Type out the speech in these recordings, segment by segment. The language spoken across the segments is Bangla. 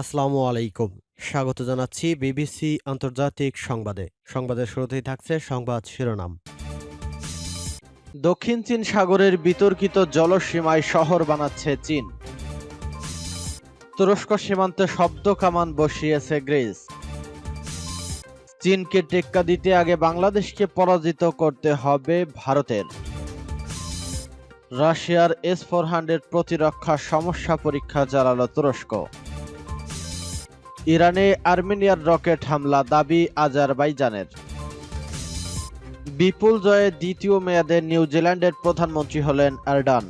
আসসালামু আলাইকুম। স্বাগত জানাচ্ছি বিবিসি আন্তর্জাতিক সংবাদে। সংবাদের শুরুতেই থাকছে সংবাদ শিরোনাম। দক্ষিণ চীন সাগরের বিতর্কিত জলসীমায় শহর বানাচ্ছে চীন। তুরস্ক সীমান্তে শব্দ কামান বসিয়েছে গ্রিস। চীনকে টেক্কা দিতে আগে বাংলাদেশকে পরাজিত করতে হবে ভারতের। রাশিয়ার এস ফোর হান্ড্রেড প্রতিরক্ষা সমস্যা পরীক্ষা চালালো তুরস্ক। ইরানে আর্মেনিয়ার রকেট হামলা দাবি আজারবাইজানের। বিপুল জয়ে দ্বিতীয় মেয়াদে নিউজিল্যান্ডের প্রধানমন্ত্রী হলেন আরডান।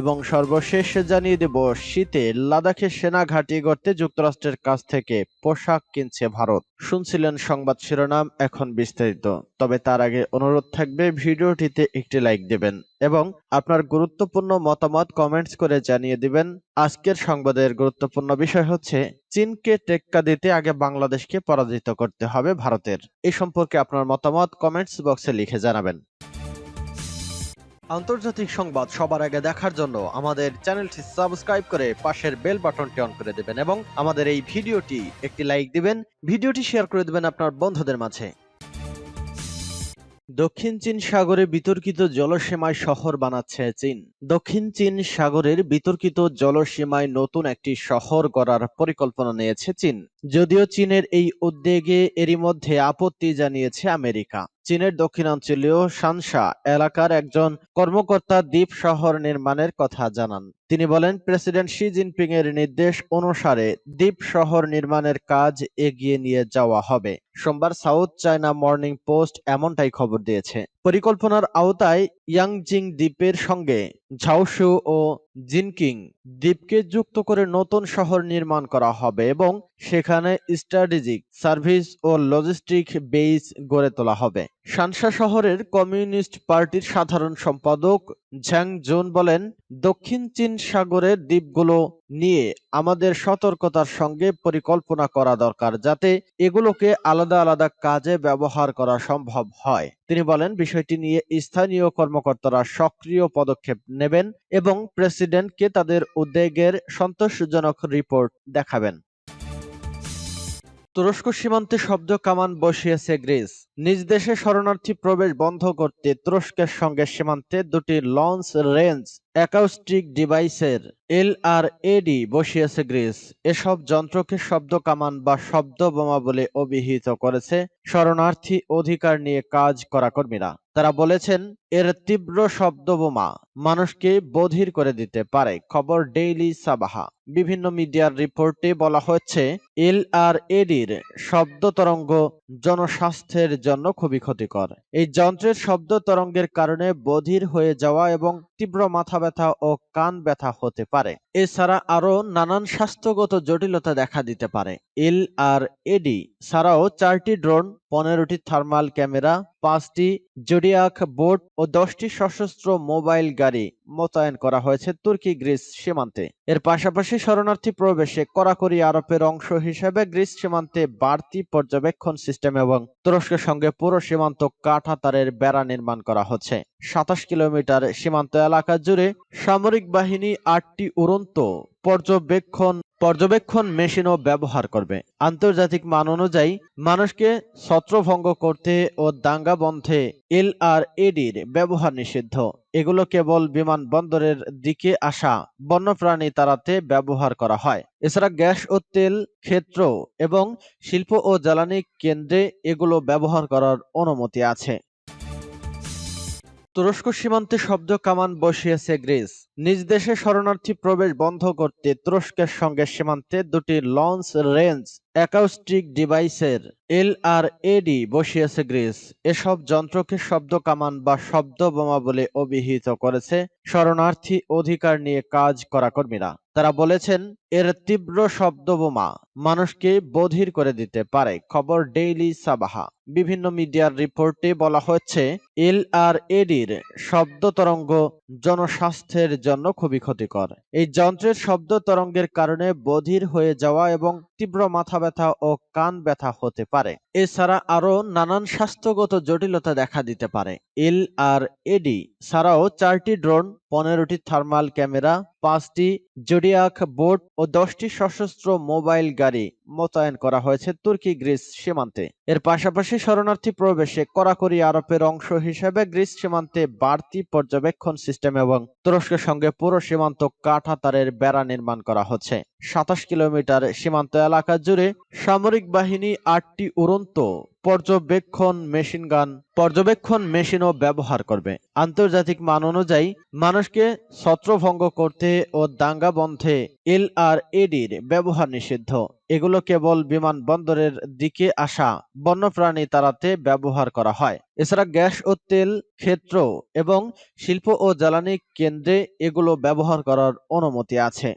এবং সর্বশেষ জানিয়ে দেব, শীতে লাদাখে সেনা ঘাঁটি গড়তে যুক্তরাষ্ট্রের কাছ থেকে পোশাক কিনছে ভারত। শুনছিলেন সংবাদ শিরোনাম এখন বিস্তারিত। তবে তার আগে অনুরোধ থাকবে, ভিডিওটিতে একটি লাইক দেবেন এবং আপনার গুরুত্বপূর্ণ মতামত কমেন্টস করে জানিয়ে দিবেন। আজকের সংবাদের গুরুত্বপূর্ণ বিষয় হচ্ছে, চীনকে টেক্কা দিতে আগে বাংলাদেশকে পরাজিত করতে হবে ভারতের। এই সম্পর্কে আপনার মতামত কমেন্টস বক্সে লিখে জানাবেন। আন্তর্জাতিক সংবাদ সবার আগে দেখার জন্য আমাদের চ্যানেলটি সাবস্ক্রাইব করে পাশের বেল বাটনটি অন করে দেবেন এবং আমাদের এই ভিডিওটি একটি লাইক দিবেন, ভিডিওটি শেয়ার করে দেবেন আপনার বন্ধুদের মাঝে। দক্ষিণ চীন সাগরে বিতর্কিত জলসীমায় শহর বানাচ্ছে চীন। দক্ষিণ চীন সাগরের বিতর্কিত জলসীমায় নতুন একটি শহর গড়ার পরিকল্পনা নিয়েছে চীন। যদিও চীনের এই উদ্যোগে এরই মধ্যে আপত্তি জানিয়েছে আমেরিকা। চীনের দক্ষিণাঞ্চলীয় সানসা এলাকার একজন কর্মকর্তা দ্বীপ শহর নির্মাণের কথা জানান। তিনি বলেন, প্রেসিডেন্ট শি জিনপিং এর নির্দেশ অনুসারে দ্বীপ শহর নির্মাণের কাজ এগিয়ে নিয়ে যাওয়া হবে। সোমবার সাউথ চায়না মর্নিং পোস্ট এমনটাই খবর দিয়েছে। পরিকল্পনার আওতায় ইয়াংজিং দ্বীপের সঙ্গে ঝাওসু ও জিনকিং দ্বীপকে যুক্ত করে নতুন শহর নির্মাণ করা হবে এবং সেখানে স্ট্র্যাটেজিক সার্ভিস ও লজিস্টিক বেইস গড়ে তোলা হবে। সানসা শহরের কমিউনিস্ট পার্টির সাধারণ সম্পাদক ঝ্যাং জুন বলেন, দক্ষিণ চীন সাগরের দ্বীপগুলো নিয়ে আমাদের সতর্কতার সঙ্গে পরিকল্পনা করা দরকার যাতে এগুলোকে আলাদা আলাদা কাজে ব্যবহার করা সম্ভব হয়। তিনি বলেন, বিষয়টি নিয়ে স্থানীয় কর্মকর্তারা সক্রিয় পদক্ষেপ নেবেন এবং প্রেসিডেন্টকে তাদের উদ্বেগের সন্তোষজনক রিপোর্ট দেখাবেন। তুরস্ক সীমান্তে শব্দ কামান বসিয়েছে গ্রিস। নিজ দেশে শরণার্থী প্রবেশ বন্ধ করতে তুরস্কের সঙ্গে সীমান্তে দুটি লঞ্চ রেঞ্জ অ্যাকাউস্টিক ডিভাইসের এল আর এডি বসিয়েছে গ্রিস। এসব যন্ত্রকে শব্দ কামান বা শব্দ বোমা বলে অভিহিত করেছে শরণার্থী অধিকার নিয়ে কাজ করা কর্মীরা। তারা বলেছেন, এর তীব্র শব্দ বোমা মানুষকে বধির করে দিতে পারে, খবর ডেইলি সাবাহা। বিভিন্ন মিডিয়ার রিপোর্টে বলা হচ্ছে, এল আর এডির শব্দ তরঙ্গ জনস্বাস্থ্যের জন্য খুবই ক্ষতিকর। এই যন্ত্রের শব্দ তরঙ্গের কারণে বধির হয়ে যাওয়া এবং তীব্র মাথা ব্যথা ও কান ব্যথা হতে পারে। এছাড়া আরও নানান স্বাস্থ্যগত জটিলতা দেখা দিতে পারে। এল আর এডি ছাড়াও চারটি ড্রোন, পনেরোটি থার্মাল ক্যামেরা, পাঁচটি জোডিয়াক বোট ও দশটি সশস্ত্র মোবাইল গাড়ি মোতায়েন করা হয়েছে তুর্কি গ্রিস সীমান্তে। এর পাশাপাশি শরণার্থী প্রবেশে কড়াকড়ি আরোপের অংশ হিসেবে গ্রিস সীমান্তে বাড়তি পর্যবেক্ষণ সিস্টেম এবং তুরস্কের সঙ্গে পুরো সীমান্ত কাঠা তারের বেড়া নির্মাণ করা হচ্ছে। সাতাশ কিলোমিটার সীমান্ত এলাকা জুড়ে সামরিক বাহিনী আটটি উড়ন্ত পর্যবেক্ষণ পর্যবেক্ষণ মেশিনও ব্যবহার করবে। আন্তর্জাতিক মান অনুযায়ী, মানুষকে ছত্রভঙ্গ করতে ও দাঙ্গা বন্ধে এডির ব্যবহার নিষিদ্ধ। এগুলো কেবল বিমানবন্দরের দিকে আসা, বন্যপ্রাণী তাড়াতে ব্যবহার করা হয়। এছাড়া গ্যাস ও তেল ক্ষেত্র এবং শিল্প ও জ্বালানি কেন্দ্রে এগুলো ব্যবহার করার অনুমতি আছে। তুরস্ক সীমান্তে শব্দ কামান বসিয়েছে গ্রিস। নিজ দেশে শরণার্থী প্রবেশ বন্ধ করতে তুরস্কের সঙ্গে সীমান্তে দুটি লঞ্চ রেঞ্জ অ্যাকাউস্টিক ডিভাইসের এল আর এডি বসিয়েছে গ্রিস। এসব যন্ত্রকে শব্দ কামান বা শব্দ বোমা বলে অভিহিত করেছে শরণার্থী অধিকার নিয়ে কাজ করা কর্মীরা। তারা বলেছেন, এর তীব্র শব্দ বোমা মানুষকে বধির করে দিতে পারে, খবর ডেইলি সাবাহা। বিভিন্ন মিডিয়ার রিপোর্টে বলা হচ্ছে, এল আর এডির শব্দ তরঙ্গ জনস্বাস্থ্যের জন্য খুবই ক্ষতিকর। এই যন্ত্রের শব্দ তরঙ্গের কারণে বধির হয়ে যাওয়া এবং তীব্র মাথা ব্যথা ও কান ব্যথা হতে পারে। এছাড়া আরও নানান স্বাস্থ্যগত জটিলতা দেখা দিতে পারে। এল আর এডি ছাড়াও চারটি ড্রোন পনেরোটি থার্মাল ক্যামেরা, পাঁচটি জোডিয়াক বোট ও দশটি সশস্ত্র মোবাইল গাড়ি মোতায়েন করা হয়েছে তুর্কি গ্রিস সীমান্তে। এর পাশাপাশি শরণার্থী প্রবেশে কড়াকড়ি আরোপের অংশ হিসেবে গ্রিস সীমান্তে বাড়তি পর্যবেক্ষণ সিস্টেম এবং তুরস্কের সঙ্গে পুরো সীমান্ত কাঠা তারের বেড়া নির্মাণ করা হচ্ছে। সাতাশ কিলোমিটার সীমান্ত এলাকা জুড়ে সামরিক বাহিনী আটটি উড়ন্ত পর্যবেক্ষণ মেশিন গান, পর্যবেক্ষণ মেশিনও ব্যবহার করবে। আন্তর্জাতিক মান অনুযায়ী মানুষকে ছত্রভঙ্গ করতে ও দাঙ্গা বন্ধে এল আর এডির ব্যবহার নিষিদ্ধ। এগুলো কেবল বিমানবন্দরের দিকে আসা, বন্যপ্রাণী তাড়াতে ব্যবহার করা হয়। এছাড়া গ্যাস ও তেল, ক্ষেত্র এবং শিল্প ও জ্বালানি কেন্দ্রে এগুলো ব্যবহার করার অনুমতি আছে।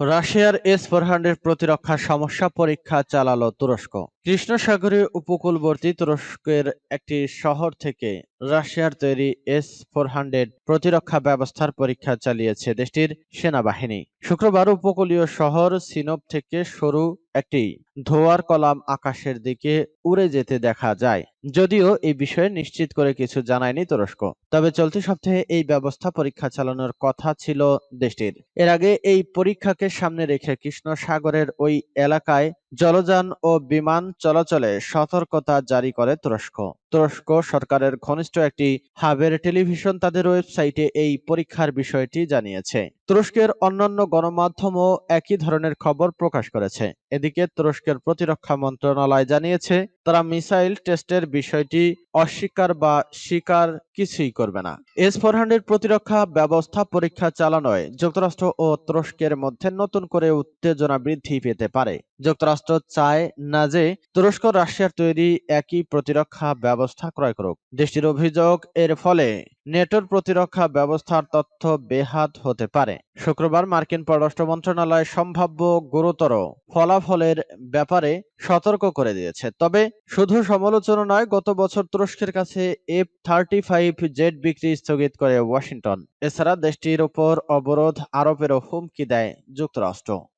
রাশিয়ার এস ফোর হান্ড্রেড প্রতিরক্ষা সমস্যা পরীক্ষা চালালো তুরস্ক। কৃষ্ণ সাগরে উপকূলবর্তী তুরস্কের একটি শহর থেকে রাশিয়ার তৈরি এস ফোর হান্ড্রেড প্রতিরক্ষা ব্যবস্থার পরীক্ষা চালিয়েছে দেশটির সেনাবাহিনী। শুক্রবার উপকূলীয় শহর সিনপ থেকে সরু একটি ধোয়ার কলাম আকাশের দিকে উড়ে যেতে দেখা যায়। যদিও এই বিষয়ে নিশ্চিত করে কিছু জানায়নি তুরস্ক। তবে চলতি সপ্তাহে এই ব্যবস্থা পরীক্ষা চালানোর কথা ছিল দেশটির। এর আগে এই পরীক্ষাকে সামনে রেখে কৃষ্ণ সাগরের ওই এলাকায় জলযান ও বিমান চলাচলে সতর্কতা জারি করে তুরস্ক। তুরস্ক সরকারের ঘনিষ্ঠ একটি হাবের টেলিভিশন তাদের ওয়েবসাইটে এই পরীক্ষার বিষয়টি জানিয়েছে। তুরস্কের অন্যান্য গণমাধ্যমও একই ধরনের খবর প্রকাশ করেছে। এদিকে তুরস্কের প্রতিরক্ষা মন্ত্রণালয় জানিয়েছে, তারা মিসাইল টেস্টের বিষয়টি অস্বীকার বা স্বীকার কিছুই করবে না। এস ফোর হান্ড্রেড প্রতিরক্ষা ব্যবস্থা পরীক্ষা চালানোয় যুক্তরাষ্ট্র ও তুরস্কের মধ্যে নতুন করে উত্তেজনা বৃদ্ধি পেতে পারে। যুক্তরাষ্ট্র চায় না যে তুরস্ক রাশিয়ার তৈরি একই প্রতিরক্ষা ব্যবস্থা ক্রয় করুক। দেশটির অভিযোগ, এর ফলে নেটোর প্রতিরক্ষা ব্যবস্থার তথ্য বেহাত হতে পারে। শুক্রবার মার্কিন পররাষ্ট্র মন্ত্রণালয় সম্ভাব্য গুরুতর ফলাফলের ব্যাপারে সতর্ক করে দিয়েছে। তবে শুধু সমালোচনা নয়, গত বছর তুরস্কের কাছে এফ থার্টি ফাইভ জেট বিক্রি স্থগিত করে ওয়াশিংটন। এছাড়া দেশটির উপর অবরোধ আরোপেরও হুমকি দেয় যুক্তরাষ্ট্র।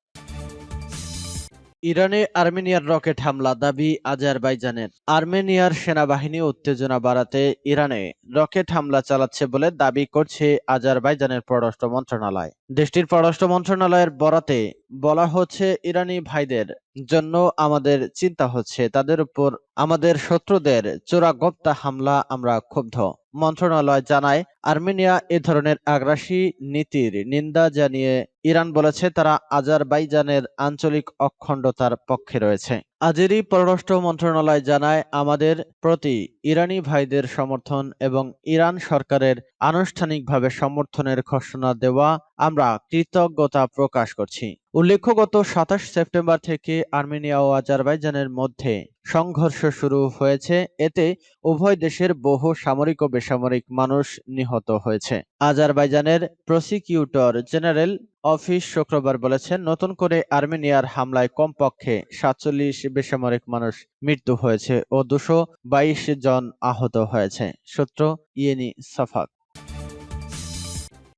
ইরানে আর্মেনিয়ার রকেট হামলা দাবি আজারবাইজানের। আর্মেনিয়ার সেনাবাহিনী উত্তেজনা বাড়াতে ইরানে রকেট হামলা চালাচ্ছে বলে দাবি করছে আজারবাইজানের পররাষ্ট্র মন্ত্রণালয়। দেশটির পররাষ্ট্র মন্ত্রণালয়ের বরাতে বলা হচ্ছে ইরানি ভাইদের জন্য আমাদের চিন্তা হচ্ছে। তাদের উপর আমাদের শত্রুদের চোরাগপ্তা হামলা আমরা ক্ষুব্ধ। মন্ত্রণালয় জানায়, আর্মেনিয়া এ ধরনের আগ্রাসী নীতির নিন্দা জানিয়ে ইরান বলেছে, তারা আজারবাইজানের আঞ্চলিক অখণ্ডতার পক্ষে রয়েছে। আজেরি পররাষ্ট্র মন্ত্রণালয় জানায়, আমাদের প্রতি ইরানি ভাইদের সমর্থন এবং ইরান সরকারের আনুষ্ঠানিকভাবে সমর্থনের ঘোষণা দেওয়া আমরা কৃতজ্ঞতা প্রকাশ করছি। উল্লেখ্য, গত সাতাশ সেপ্টেম্বর থেকে আর্মেনিয়া ও আজারবাইজানের মধ্যে সংঘর্ষ শুরু হয়েছে। এতে উভয় দেশের বহু সামরিক ও বেসামরিক মানুষ নিহত হয়েছে। আজারবাইজানের প্রসিকিউটর জেনারেল অফিস শুক্রবার বলেছেন, নতুন করে আর্মেনিয়ার হামলায় কমপক্ষে সাতচল্লিশ বেসামরিক মানুষ মৃত্যু হয়েছে ও দুশো জন আহত হয়েছে। সূত্র ইয়েনি সাফাক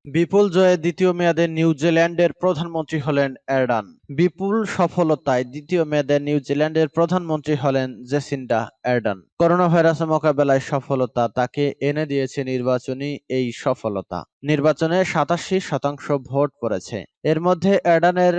বিপুল জয়ে দ্বিতীয় মেয়াদে নিউজিল্যান্ডের প্রধানমন্ত্রী হলেন এরডান। বিপুল সফলতায় দ্বিতীয় মেয়াদে নিউজিল্যান্ডের প্রধানমন্ত্রী হলেন জেসিন্ডা এরডান। করোনা ভাইরাস মোকাবেলায় সফলতা তাকে এনে দিয়েছে নির্বাচনী এই সফলতা। নির্বাচনে সাতাশি শতাংশ ভোট পড়েছে। এর মধ্যে এরডানের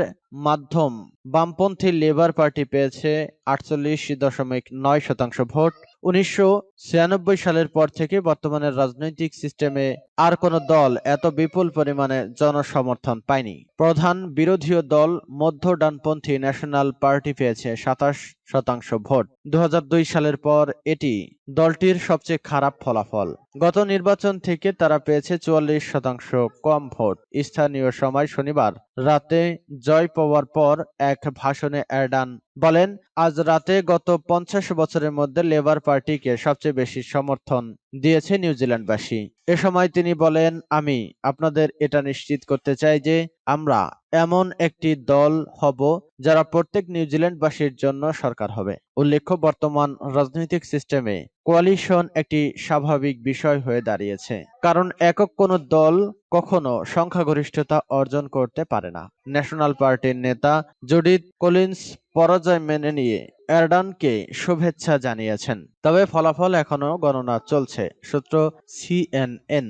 মাধ্যম বামপন্থী লেবার পার্টি পেয়েছে আটচল্লিশ দশমিক নয় শতাংশ ভোট। উনিশশো ছিয়ানব্বই সালের পর থেকে বর্তমানের রাজনৈতিক সিস্টেমে আর কোন দল এত বিপুল পরিমাণে জনসমর্থন পায়নি। প্রধান বিরোধীয় দল মধ্য ডানপন্থী ন্যাশনাল পার্টি পেয়েছে সাতাশ শতাংশ ভোট। দু হাজার দুই সালের পর এটি দলটির সবচেয়ে খারাপ ফলাফল। গত নির্বাচন থেকে তারা পেয়েছে চুয়াল্লিশ শতাংশ কম ভোট। স্থানীয় সময় শনিবার রাতে জয় পাওয়ার পর এক ভাষণে অ্যাডান বলেন, আজ রাতে গত পঞ্চাশ বছরের মধ্যে লেবার পার্টিকে সবচেয়ে বেশি সমর্থন দিয়েছে নিউজিল্যান্ডবাসী। এ সময় তিনি বলেন, আমি আপনাদের এটা নিশ্চিত করতে চাই যে আমরা এমন একটি দল হব যারা প্রত্যেক নিউজিল্যান্ডবাসীর জন্য সরকার হবে। উল্লেখ্য, বর্তমান রাজনৈতিক সিস্টেমে কোয়ালিশন একটি স্বাভাবিক বিষয় হয়ে দাঁড়িয়েছে, কারণ একক কোনো দল কখনো সংখ্যাগরিষ্ঠতা অর্জন করতে পারে না। ন্যাশনাল পার্টির নেতা জুডিথ কলিন্স পরাজয় মেনে নিয়ে এরডানকে শুভেচ্ছা জানিয়েছেন, তবে ফলাফল এখনও গণনা চলছে, সূত্র সিএনএন।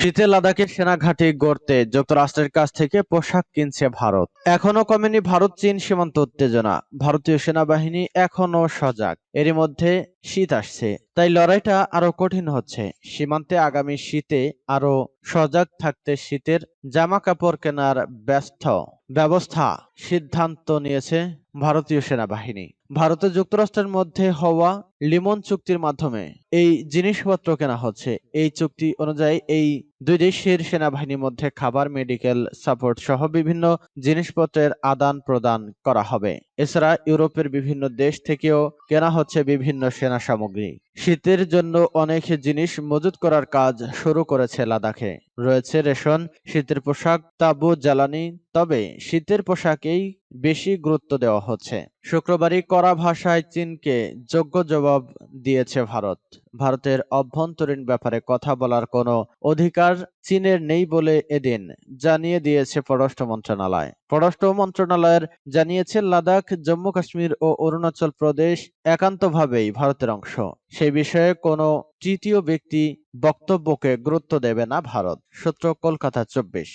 শীতে লাদাখে সেনা ঘাঁটি গড়তে যুক্তরাষ্ট্রের কাছ থেকে পোশাক কিনছে ভারত। এখনও কমেনি ভারত, চীন সীমান্ত উত্তেজনা। ভারতীয় সেনাবাহিনী এখনও সজাগ। এরই মধ্যে শীত আসছে। তাই লড়াইটা আরও কঠিন হচ্ছে। সীমান্তে আগামী শীতে আরও সজাগ থাকতে শীতের জামা কাপড় কেনার ব্যস্ত ব্যবস্থা সিদ্ধান্ত নিয়েছে ভারতীয় সেনাবাহিনী। ভারত যুক্তরাষ্ট্রের মধ্যে হওয়া লিমন চুক্তির মাধ্যমে এই জিনিসপত্র কেনা হচ্ছে। এই চুক্তি অনুযায়ী এই দুই দেশের সেনাবাহিনীর মধ্যে খাবার, মেডিকেল সাপোর্ট সহ বিভিন্ন জিনিসপত্রের আদান প্রদান করা হবে। এছাড়া ইউরোপের বিভিন্ন দেশ থেকেও কেনা হচ্ছে বিভিন্ন সেনা সামগ্রী। শীতের জন্য অনেক জিনিস মজুত করার কাজ শুরু করেছে লাদাখে। রয়েছে রেশন, শীতের পোশাক, তাবু, জ্বালানি, তবে শীতের পোশাকেই বেশি গুরুত্ব দেওয়া হচ্ছে। শুক্রবারই কড়া ভাষায় চীনকে যোগ্য জবাব দিয়েছে ভারত। ভারতের অভ্যন্তরীণ ব্যাপারে কথা বলার কোনো অধিকার চীনের নেই বলে এদিন জানিয়ে দিয়েছে পররাষ্ট্র মন্ত্রণালয়। পররাষ্ট্র মন্ত্রণালয়ের জানিয়েছে, লাদাখ, জম্মু কাশ্মীর ও অরুণাচল প্রদেশ একান্তভাবেই ভারতের অংশ। সেই বিষয়ে কোনো তৃতীয় ব্যক্তি বক্তব্যকে গুরুত্ব দেবে না ভারত। সূত্র কলকাতা চব্বিশ।